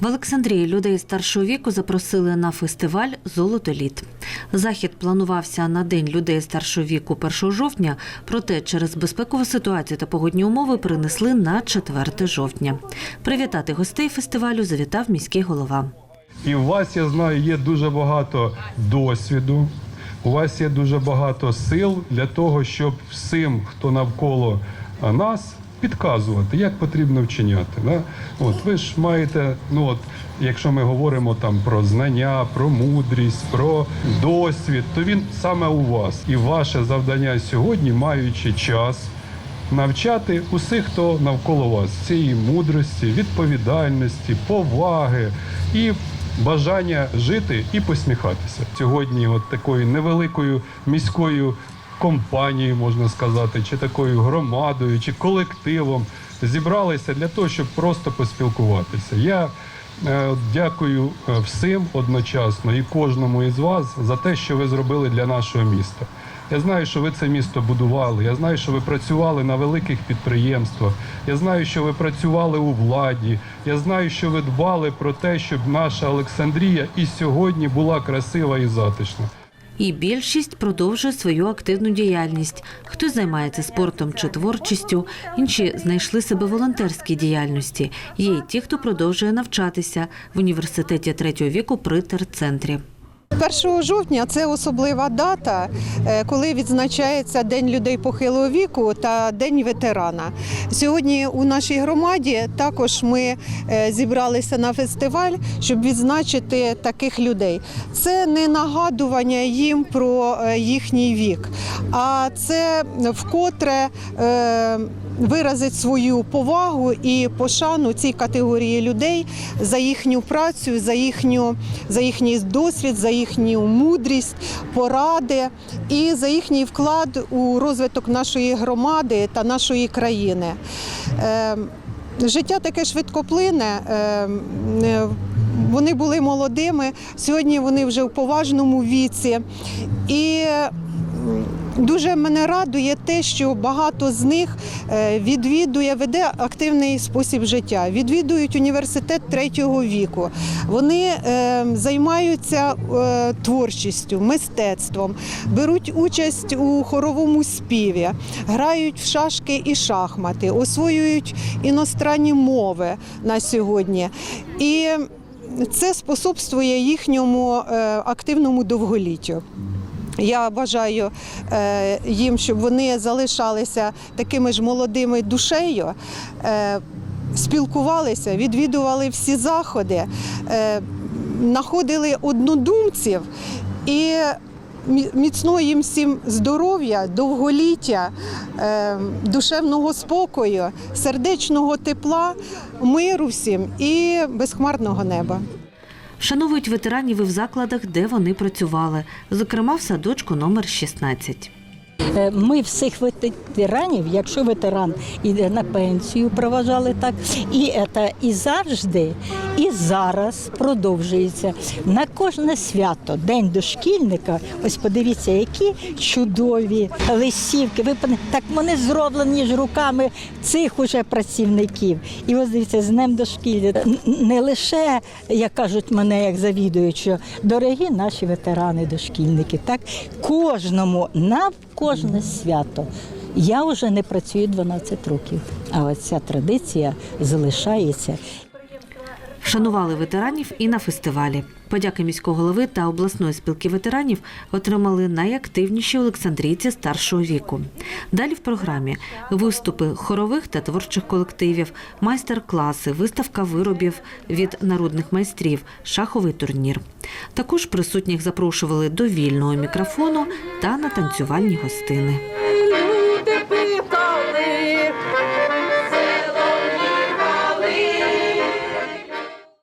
В Олександрії людей старшого віку запросили на фестиваль Золото літ. Захід планувався на день людей старшого віку 1 жовтня, проте через безпекову ситуацію та погодні умови перенесли на 4 жовтня. Привітати гостей фестивалю завітав міський голова. І у вас, я знаю, є дуже багато досвіду, у вас є дуже багато сил для того, щоб всім, хто навколо нас, підказувати, як потрібно вчиняти. Да? От, ви ж маєте, ну от, якщо ми говоримо там про знання, про мудрість, про досвід, то він саме у вас. І ваше завдання сьогодні, маючи час, навчати усіх, хто навколо вас цієї мудрості, відповідальності, поваги і бажання жити і посміхатися. Сьогодні, от такою невеликою міською компанією, можна сказати, чи такою громадою, чи колективом зібралися для того, щоб просто поспілкуватися. Я е, дякую е, всім одночасно і кожному із вас за те, що ви зробили для нашого міста. Я знаю, що ви це місто будували. Я знаю, що ви працювали на великих підприємствах. Я знаю, що ви працювали у владі. Я знаю, що ви дбали про те, щоб наша Олександрія і сьогодні була красива і затишна. І більшість продовжує свою активну діяльність. Хтось займається спортом чи творчістю, інші знайшли себе в волонтерській діяльності. Є й ті, хто продовжує навчатися в університеті третього віку при терцентрі. 1 жовтня це особлива дата, е, коли відзначається День людей похилого віку та День ветерана. Сьогодні у нашій громаді також ми е, зібралися на фестиваль, щоб відзначити таких людей. Це не нагадування їм про е, їхній вік, а це вкотре виразить свою повагу і пошану цій категорії людей за їхню працю, за їхню за їхній досвід, за їхню мудрість, поради і за їхній вклад у розвиток нашої громади та нашої країни. Е, Життя таке швидкоплине. е, е, Вони були молодими, сьогодні вони вже в поважному віці. І дуже мене радує те, що багато з них е, відвідує, веде активний спосіб життя, відвідують університет третього віку. Вони е, займаються е, творчістю, мистецтвом, беруть участь у хоровому співі, грають в шашки і шахмати, освоюють іностранні мови на сьогодні. І це способствує їхньому активному довголіттю. Я бажаю е, їм, щоб вони залишалися такими ж молодими душею, е, спілкувалися, відвідували всі заходи, е, знаходили однодумців і мі- міцного їм всім здоров'я, довголіття, е, душевного спокою, сердечного тепла, миру всім і безхмарного неба. Вшановують ветеранів і в закладах, де вони працювали, зокрема в садочку номер 16. Е, Ми всіх ветеранів, якщо ветеран іде на пенсію, проважали так, і це і завжди, і зараз продовжується на кожне свято, день дошкільника. Ось подивіться, які чудові лисівки. Ви так вони зроблені ж руками цих уже працівників. І ось дивіться, з днем дошкілля. Не лише, як кажуть мене, як завідують, що дорогі наші ветерани, дошкільники, так кожному на кожне свято. Я вже не працюю 12 років, а ось ця традиція залишається. Вшанували ветеранів і на фестивалі. Подяки міського голови та обласної спілки ветеранів отримали найактивніші олександрійці старшого віку. Далі в програмі виступи хорових та творчих колективів, майстер-класи, виставка виробів від народних майстрів, шаховий турнір. Також присутніх запрошували до вільного мікрофону та на танцювальні гостини.